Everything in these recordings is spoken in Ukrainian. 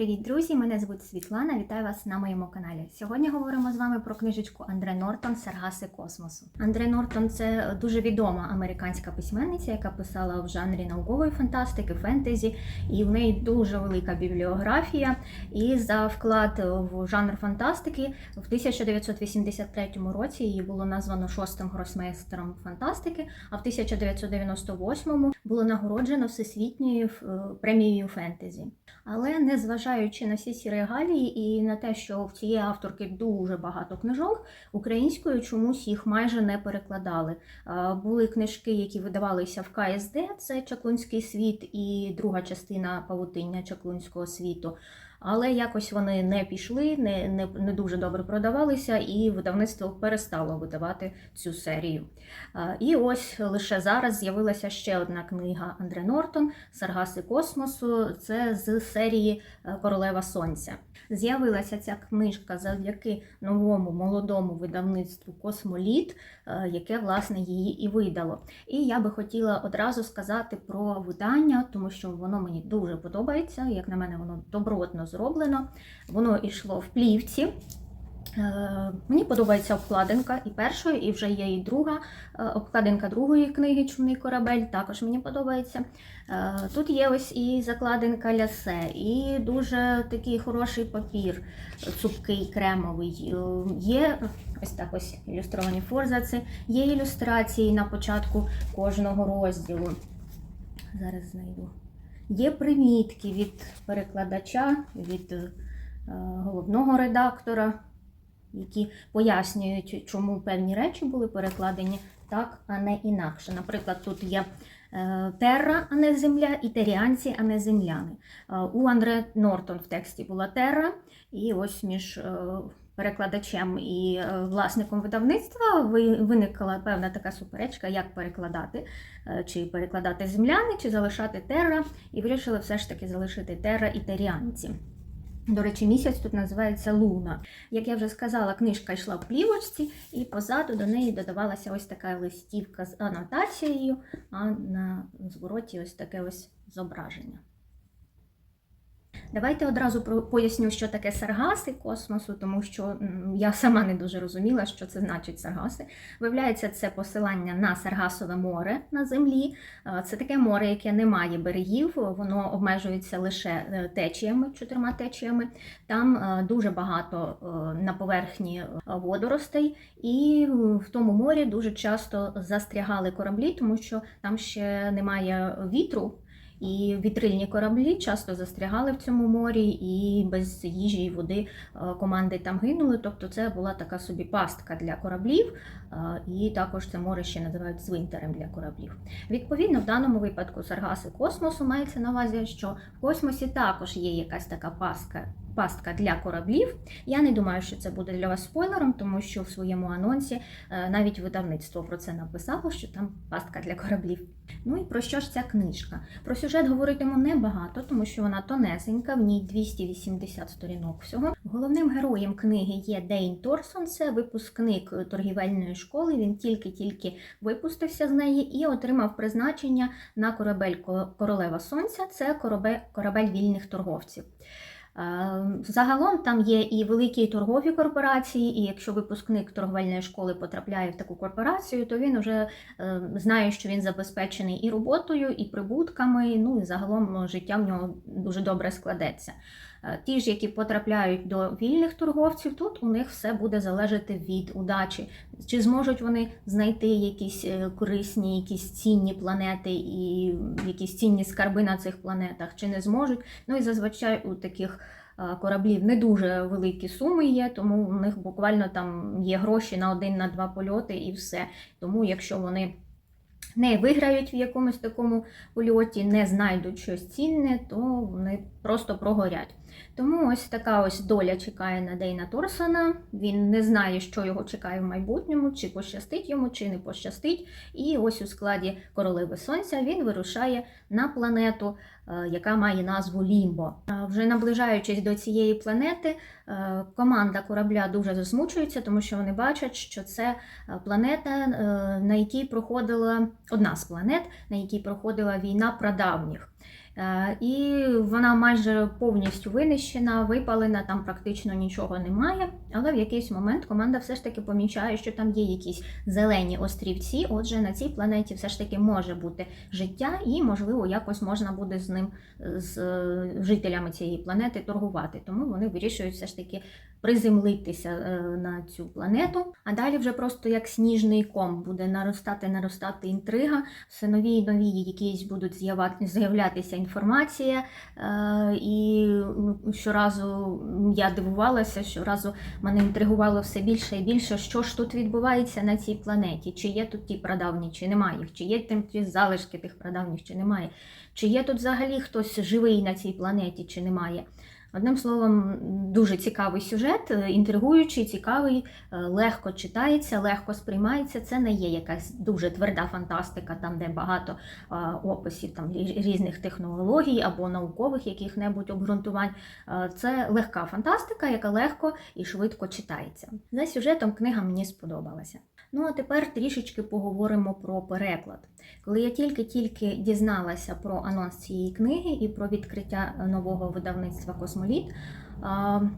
Привіт, друзі! Мене звуть Світлана. Вітаю вас на моєму каналі. Сьогодні говоримо з вами про книжечку Андре Нортон Саргаси космосу. Андре Нортон це дуже відома американська письменниця, яка писала в жанрі наукової фантастики, фентезі, і в неї дуже велика бібліографія. І за вклад в жанр фантастики в 1983 році її було названо шостим гросмейстером фантастики, а в 1998 було нагороджено всесвітньою е, премією фентезі. Але незважаючи на всі ці регалії і на те, що в цієї авторки дуже багато книжок, українською чомусь їх майже не перекладали. Були книжки, які видавалися в КСД, це Чаклунський світ і друга частина павутиння Чаклунського світу. Але якось вони не пішли, не, не, не дуже добре продавалися, і видавництво перестало видавати цю серію. І ось лише зараз з'явилася ще одна книга Андре Нортон Саргаси космосу. Це з серії Королева Сонця. З'явилася ця книжка завдяки новому молодому видавництву Космоліт, е, яке власне її і видало. І я би хотіла одразу сказати про видання, тому що воно мені дуже подобається. Як на мене, воно добротно зроблено. Воно йшло в плівці. Е, Мені подобається обкладинка і першої, і вже є і друга е, обкладинка другої книги Чумний корабель. Також мені подобається. Е, Тут є ось і закладинка лясе, і дуже такий хороший папір, цупкий, кремовий. Є ось так ось ілюстровані форзаци, є ілюстрації на початку кожного розділу. Зараз знайду. Є примітки від перекладача, від головного редактора, які пояснюють, чому певні речі були перекладені так, а не інакше. Наприклад, тут є терра, а не земля, і теріанці, а не земляни. Е, У Андре Нортон в тексті була терра, і ось між е, перекладачем і е, власником видавництва виникла певна така суперечка, як перекладати, чи перекладати земляни, чи залишати терра, і вирішили все ж таки залишити терра і теріанці. До речі, місяць тут називається Луна. Як я вже сказала, книжка йшла в плівочці, і позаду до неї додавалася ось така листівка з анотацією, а на звороті ось таке ось зображення. Давайте одразу поясню, що таке саргаси космосу, тому що я сама не дуже розуміла, що це значить саргаси. Виявляється, це посилання на Саргасове море на землі. Е, Це таке море, яке не має берегів, воно обмежується лише е, течіями, чотирма течіями. Там е, дуже багато на поверхні водоростей, і в тому морі дуже часто застрягали кораблі, тому що там ще немає вітру. І вітрильні кораблі часто застрягали в цьому морі, і без їжі і води е, команди там гинули. Тобто це була така собі пастка для кораблів, е, і також це море ще називають звинтарем для кораблів. Відповідно, в даному випадку саргаси космосу мається на увазі, що в космосі також є якась така пастка. Пастка для кораблів. Я не думаю, що це буде для вас спойлером, тому що в своєму анонсі е, навіть видавництво про це написало, що там пастка для кораблів. Ну і про що ж ця книжка? Про сюжет говоритиму небагато, тому що вона тонесенька, в ній 280 сторінок всього. Головним героєм книги є Дейн Торсон, це випускник торгівельної школи. Він тільки-тільки випустився з неї і отримав призначення на корабель Королева Сонця. Це корабель, корабель вільних торговців. Е, Загалом там є і великі торгові корпорації, і якщо випускник торговельної школи потрапляє в таку корпорацію, то він вже е, знає, що він забезпечений і роботою, і прибутками. Ну і загалом ну, життя в нього дуже добре складеться. Е, Ті ж, які потрапляють до вільних торговців, тут у них все буде залежати від удачі. Чи зможуть вони знайти якісь е, корисні, якісь цінні планети і якісь цінні скарби на цих планетах, чи не зможуть. Ну і зазвичай у таких е, кораблів не дуже великі суми є, тому у них буквально там є гроші на один на два польоти і все. Тому якщо вони не виграють в якомусь такому польоті, не знайдуть щось цінне, то вони просто прогорять. Тому ось така ось доля чекає на Дейна Торсона. Він не знає, що його чекає в майбутньому, чи пощастить йому, чи не пощастить. І ось у складі королеви сонця він вирушає на планету, е, яка має назву Лімбо. Е, Вже наближаючись до цієї планети, е, команда корабля дуже засмучується, тому що вони бачать, що це планета, на якій проходила одна з планет, на якій проходила війна прадавніх. Е, І вона майже повністю винищена, випалена, там практично нічого немає. Але в якийсь момент команда все ж таки помічає, що там є якісь зелені острівці. Отже, на цій планеті все ж таки може бути життя, і можливо якось можна буде з ним, з е, жителями цієї планети торгувати. Тому вони вирішують все ж таки приземлитися е, на цю планету. А далі вже просто як сніжний ком буде наростати, наростати інтрига, все нові і нові якісь будуть з'явати- з'являтися інформація. Е, І ну, щоразу я дивувалася, щоразу мене інтригувало все більше і більше, що ж тут відбувається на цій планеті, чи є тут ті прадавні, чи немає їх, чи є там ті залишки тих прадавніх, чи немає, чи є тут взагалі хтось живий на цій планеті, чи немає. Одним словом, дуже цікавий сюжет, е, інтригуючий, цікавий, е, легко читається, легко сприймається. Це не є якась дуже тверда фантастика, там де багато описів там різних технологій або наукових яких-небудь обґрунтувань. Е, Це легка фантастика, яка легко і швидко читається. За сюжетом книга мені сподобалася. Ну а тепер трішечки поговоримо про переклад. Коли я тільки-тільки дізналася про анонс цієї книги і про відкриття е, нового видавництва Космоліт,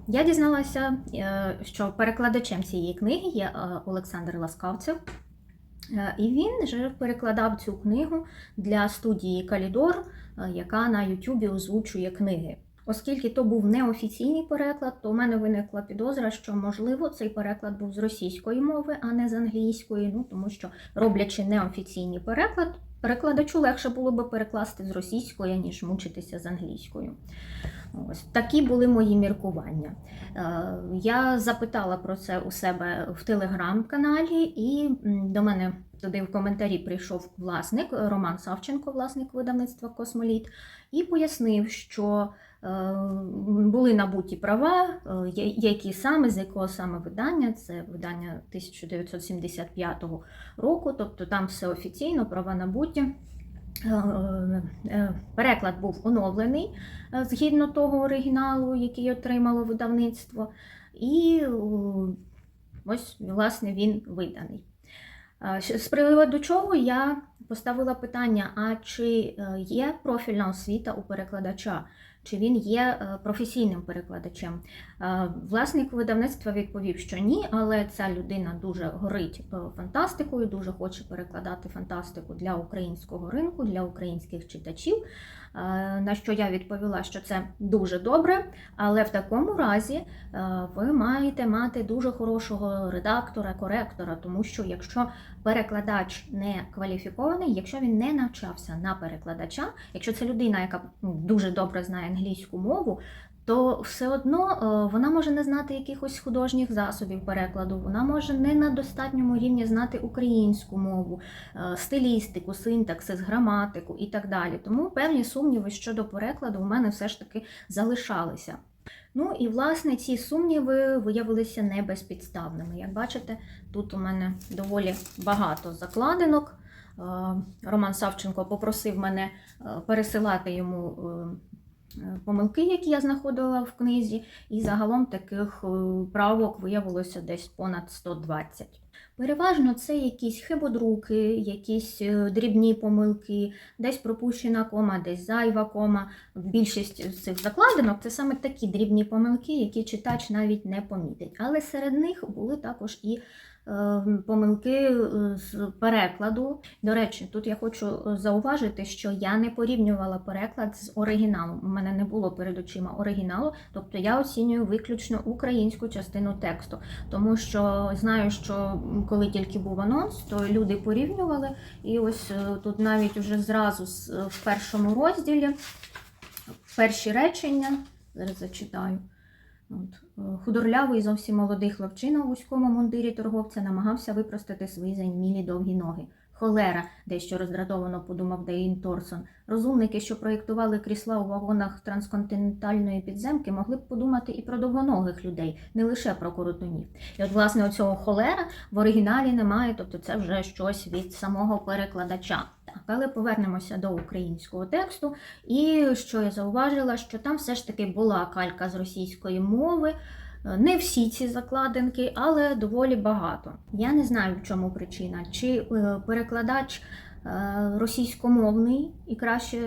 я дізналася, е, що перекладачем цієї книги є е, Олександр Ласкавцев. І він же перекладав цю книгу для студії Калідор, яка на Ютубі озвучує книги. Оскільки то був неофіційний переклад, то у мене виникла підозра, що можливо цей переклад був з російської мови, а не з англійської. Ну тому що роблячи неофіційний переклад, перекладачу легше було би перекласти з російської, ніж мучитися з англійською. Ось такі були мої міркування. Е, Я запитала про це у себе в телеграм-каналі, і до мене туди в коментарі прийшов власник Роман Савченко, власник видавництва Космоліт, і пояснив, що були набуті права, е, які саме з якого саме видання, це видання 1975 року, тобто там все офіційно, права набуті. Е, е, Переклад був оновлений е, згідно того оригіналу, який отримало видавництво, і е, ось, власне, він виданий. Е, З приводу чого я поставила питання: а чи е, є профільна освіта у перекладача? Чи він є е, професійним перекладачем? Е, Власник видавництва відповів, що ні, але ця людина дуже горить е, фантастикою, дуже хоче перекладати фантастику для українського ринку, для українських читачів. На що я відповіла, що це дуже добре, але в такому разі ви маєте мати дуже хорошого редактора, коректора, тому що якщо перекладач не кваліфікований, якщо він не навчався на перекладача, якщо це людина, яка ну, дуже добре знає англійську мову, то все одно е, вона може не знати якихось художніх засобів перекладу, вона може не на достатньому рівні знати українську мову, е, стилістику, синтаксис, граматику і так далі. Тому певні сумніви щодо перекладу у мене все ж таки залишалися. Ну і власне ці сумніви виявилися не безпідставними. Як бачите, тут у мене доволі багато закладинок. Е, Роман Савченко попросив мене е, пересилати йому е, помилки, які я знаходила в книзі, і загалом таких правок виявилося десь понад 120. Переважно це якісь хибодруки, якісь е, дрібні помилки, десь пропущена кома, десь зайва кома. Більшість з цих закладинок це саме такі дрібні помилки, які читач навіть не помітить. Але серед них були також і помилки е, з перекладу. До речі, тут я хочу е, зауважити, що я не порівнювала переклад з оригіналом. У мене не було перед очима оригіналу, тобто я оцінюю виключно українську частину тексту, тому що знаю, що коли тільки був анонс, то люди порівнювали, і ось е, тут навіть уже зразу е, в першому розділі перші речення, зараз зачитаю. От. Худорлявий, зовсім молодий хлопчина у вузькому мундирі торговця намагався випростати свої займілі довгі ноги. Холера, дещо роздратовано подумав Дейн Торсон. Розумники, що проєктували крісла у вагонах трансконтинентальної підземки, могли б подумати і про довгоногих людей, не лише про коротунів. І от, власне, оцього холера в оригіналі немає, тобто це вже щось від самого перекладача. Так, але повернемося до українського тексту. І що я зауважила, що там все ж таки була калька з російської мови. Е, Не всі ці закладинки, але доволі багато. Я не знаю, в чому причина. Чи е, перекладач е, російськомовний і краще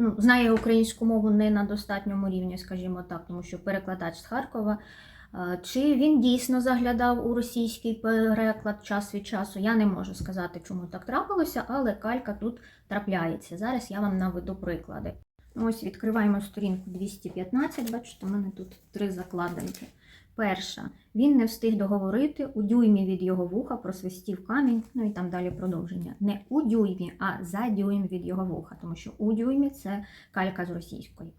ну, знає українську мову не на достатньому рівні, скажімо так, тому що перекладач з Харкова. Чи він дійсно заглядав у російський переклад час від часу? Я не можу сказати, чому так трапилося, але калька тут трапляється. Зараз я вам наведу приклади. Ось відкриваємо сторінку 215. Бачите, у мене тут три закладинки. Перша. Він не встиг договорити у дюймі від його вуха просвистів камінь, ну і там далі продовження. Не у дюймі, а за дюйм від його вуха, тому що у дюймі це калька з російської.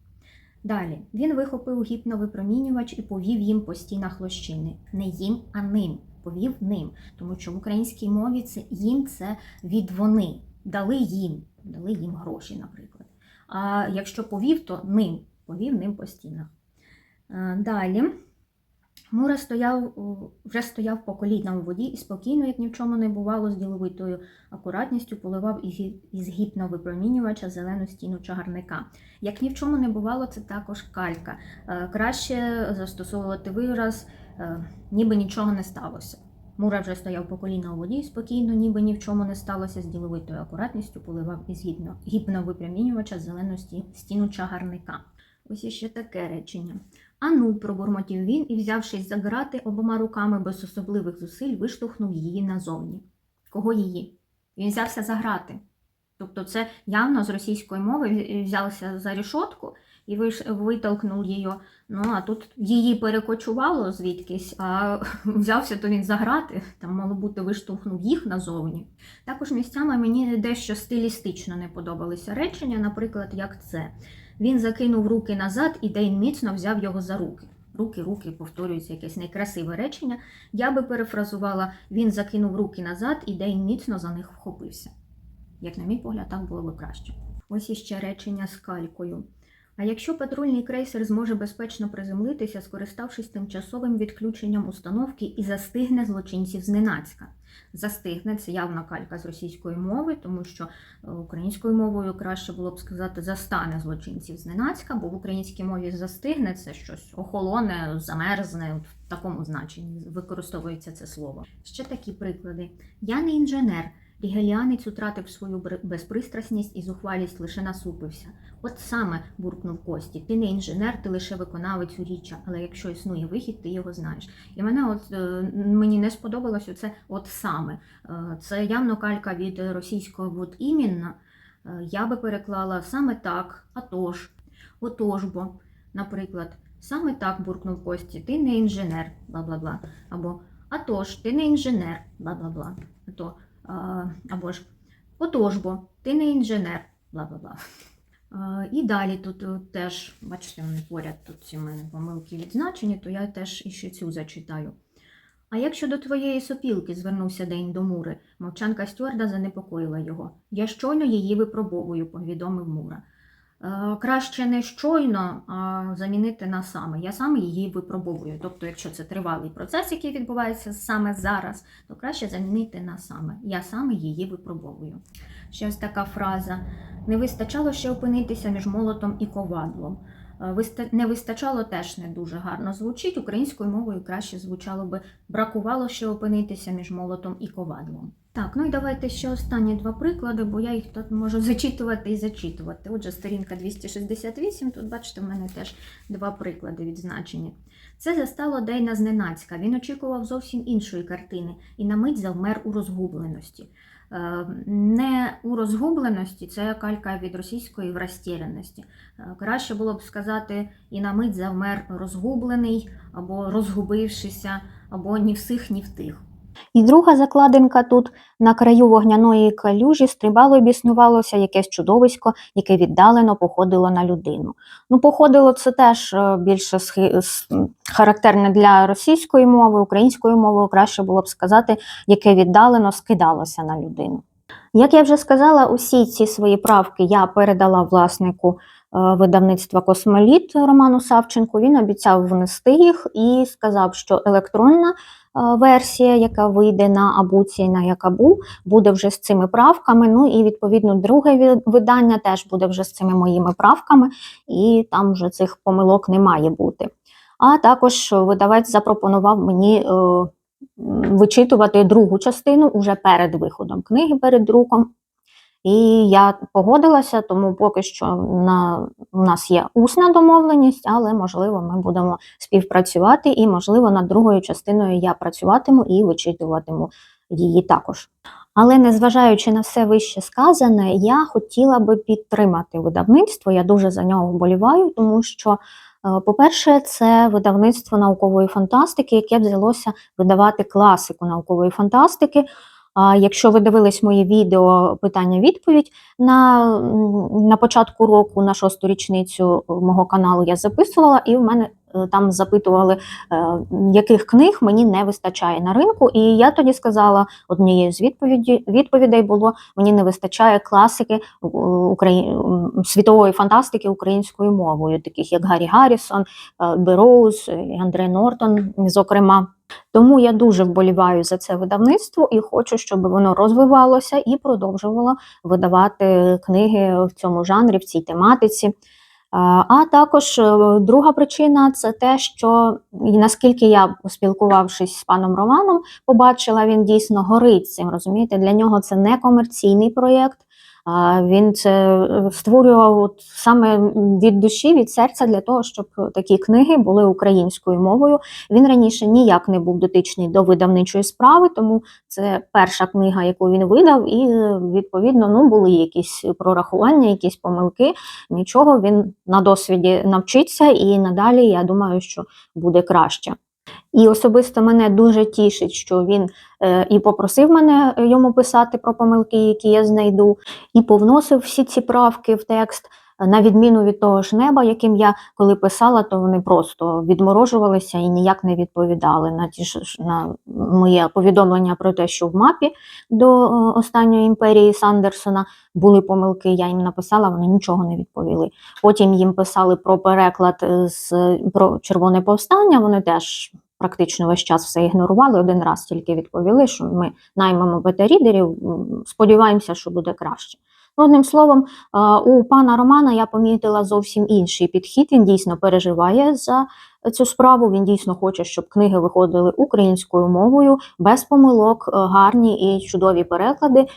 Далі він вихопив гіпновипромінювач і повів їм по стінах лощини. Не їм, а ним. Повів ним. Тому що в українській мові це їм це від вони. Дали їм, дали їм гроші, наприклад. А якщо повів, то ним. Повів ним по стінах. Е, Далі. Мура стояв, вже стояв по коліна у воді і спокійно, як ні в чому не бувало, з діловитою акуратністю поливав із гі- із гіпновипромінювача зелену стіну чагарника. Як ні в чому не бувало, це також калька. Е, Краще застосовувати вираз, е, ніби нічого не сталося. Мура вже стояв по коліна у воді і спокійно, ніби ні в чому не сталося, з діловитою акуратністю поливав із гіпно- гіпновипромінювача зелену сті- стіну чагарника. Ось іще таке речення. Ану, пробурмотів він і, взявшись за грати обома руками без особливих зусиль, виштовхнув її назовні. Кого її? Він взявся за грати. Тобто це явно з російської мови вз- взявся за рішотку і витолкнув її. Ну, а тут її перекочувало звідкись, а взявся то він за грати, там мало бути виштовхнув їх назовні. Також місцями мені дещо стилістично не подобалися речення, наприклад, як це. Він закинув руки назад, і Дейн міцно взяв його за руки. Руки, руки, повторюється якесь некрасиве речення. Я би перефразувала: він закинув руки назад, і Дейн міцно за них вхопився. Як, на мій погляд, так було б краще. Ось іще речення з калькою. А якщо патрульний крейсер зможе безпечно приземлитися, скориставшись тимчасовим відключенням установки і застигне злочинців зненацька. Застигне це явна калька з російської мови, тому що е, українською мовою краще було б сказати застане злочинців зненацька, бо в українській мові застигне це щось охолоне, замерзне, в такому значенні використовується це слово. Ще такі приклади. Я не інженер. Рігеліанець утратив свою безпристрасність і зухвалість лише насупився. От саме буркнув Кості. Ти не інженер, ти лише виконавець у річчя, але якщо існує вихід, ти його знаєш. І мене от е, мені не сподобалось оце от саме. Е, Це явно калька від російського от іменно. Е, Я би переклала саме так, а тож, отож бо, наприклад, саме так буркнув Кості, ти не інженер, бла-бла-бла. Або а тож, ти не інженер, бла-бла-бла. То, а, або ж отож бо, ти не інженер, бла-бла-бла. І далі тут е, теж, бачите, вони поряд тут ці мене помилки відзначені, то я теж іще цю зачитаю. А як щодо твоєї сопілки, звернувся День до Мури. Мовчанка стюарда занепокоїла його. Я щойно її випробовую, повідомив Мура. Е, Краще не щойно, а замінити на саме. Я саме її випробовую. Тобто, якщо це тривалий процес, який відбувається саме зараз, то краще замінити на саме. Я саме її випробовую. Ще ось така фраза. Не вистачало ще опинитися між молотом і ковадлом. Е, Не вистачало теж не дуже гарно звучить. Українською мовою краще звучало би бракувало ще опинитися між молотом і ковадлом. Так, ну і давайте ще останні два приклади, бо я їх тут можу зачитувати і зачитувати. Отже, сторінка 268, тут бачите, в мене теж два приклади відзначені. Це застало Дейна зненацька. Він очікував зовсім іншої картини і на мить завмер у розгубленості. Е, Не у розгубленості, це калька від російської в розтєреності. Е, Краще було б сказати і на мить завмер розгублений, або розгубившися, або ні в сих, ні в тих. І друга закладинка тут на краю вогняної калюжі стрибало і біснувалося якесь чудовисько, яке віддалено походило на людину. Ну, походило це теж е, більше характерне для російської мови, українською мовою краще було б сказати, яке віддалено скидалося на людину. Як я вже сказала, усі ці свої правки я передала власнику е, видавництва Космоліт Роману Савченку. Він обіцяв внести їх і сказав, що електронна версія, яка вийде на Абуці на Якабу, буде вже з цими правками. Ну і відповідно друге видання теж буде вже з цими моїми правками, і там вже цих помилок не має бути. А також видавець запропонував мені е, вичитувати другу частину уже перед виходом книги, перед друком. І я погодилася, тому поки що на, у нас є усна домовленість, але можливо ми будемо співпрацювати, і можливо над другою частиною я працюватиму і вичитуватиму її також. Але незважаючи на все вище сказане, я хотіла би підтримати видавництво. Я дуже за нього вболіваю, тому що, е, по-перше, це видавництво наукової фантастики, яке взялося видавати класику наукової фантастики. А якщо ви дивились моє відео питання-відповідь на, на початку року, на шосту річницю мого каналу, я записувала, і в мене е, там запитували, е, яких книг мені не вистачає на ринку. І я тоді сказала, однією з відповіді, відповідей було: мені не вистачає класики Украї... світової фантастики українською мовою, таких як Гаррі Гаррісон, е, Бероуз, і Андрей Нортон, зокрема. Тому я дуже вболіваю за це видавництво і хочу, щоб воно розвивалося і продовжувало видавати книги в цьому жанрі, в цій тематиці. А також е, друга причина це те, що наскільки я, спілкувавшись з паном Романом, побачила, він дійсно горить цим. Розумієте, для нього це не комерційний проєкт. Він це е, створював от саме від душі, від серця для того, щоб такі книги були українською мовою. Він раніше ніяк не був дотичний до видавничої справи, тому це перша книга, яку він видав, і е, відповідно ну були якісь прорахування, якісь помилки. Нічого він на досвіді навчиться, і надалі я думаю, що буде краще. І особисто мене дуже тішить, що він е, і попросив мене йому писати про помилки, які я знайду, і повносив всі ці правки в текст. На відміну від того ж неба, яким я коли писала, то вони просто відморожувалися і ніяк не відповідали на ті ж на моє повідомлення про те, що в мапі до е, останньої імперії Сандерсона були помилки. Я їм написала, вони нічого не відповіли. Потім їм писали про переклад е, з про червоне повстання. Вони теж практично весь час все ігнорували. Один раз тільки відповіли, що ми наймемо бета-рідерів, сподіваємося, що буде краще. Одним словом, у пана Романа я помітила зовсім інший підхід. Він дійсно переживає за цю справу. Він дійсно хоче, щоб книги виходили українською мовою, без помилок, е, гарні і чудові переклади.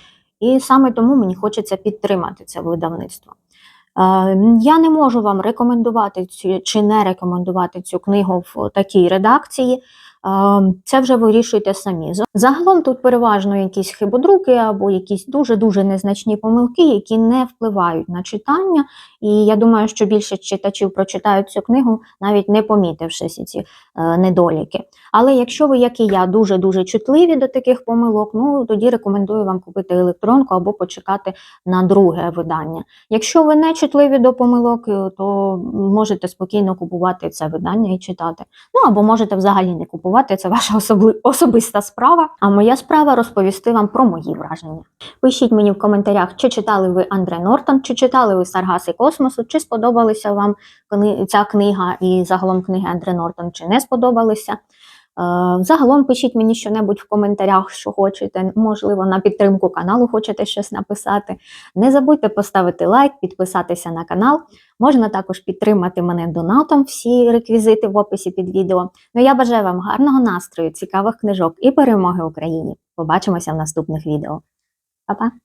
І саме тому мені хочеться підтримати це видавництво. Е, Я не можу вам рекомендувати цю чи не рекомендувати цю книгу в такій редакції. Це вже вирішуйте самі. Загалом тут переважно якісь хибодруки або якісь дуже-дуже незначні помилки, які не впливають на читання. І я думаю, що більше читачів прочитають цю книгу, навіть не помітивши всі ці е, недоліки. Але якщо ви, як і я, дуже-дуже чутливі до таких помилок, ну тоді рекомендую вам купити електронку або почекати на друге видання. Якщо ви не чутливі до помилок, е, то можете спокійно купувати це видання і читати. Ну або можете взагалі не купувати, це ваша особли- особиста справа. А моя справа розповісти вам про мої враження. Пишіть мені в коментарях, чи читали ви Андре Нортон, чи читали ви Саргаси космосу, чи сподобалася вам кни- ця книга і загалом книги Андре Нортон, чи не сподобалися. Е, Загалом пишіть мені щонебудь в коментарях, що хочете. Можливо, на підтримку каналу хочете щось написати. Не забудьте поставити лайк, підписатися на канал. Можна також підтримати мене донатом, всі реквізити в описі під відео. Ну я бажаю вам гарного настрою, цікавих книжок і перемоги Україні. Побачимося в наступних відео. Па-па!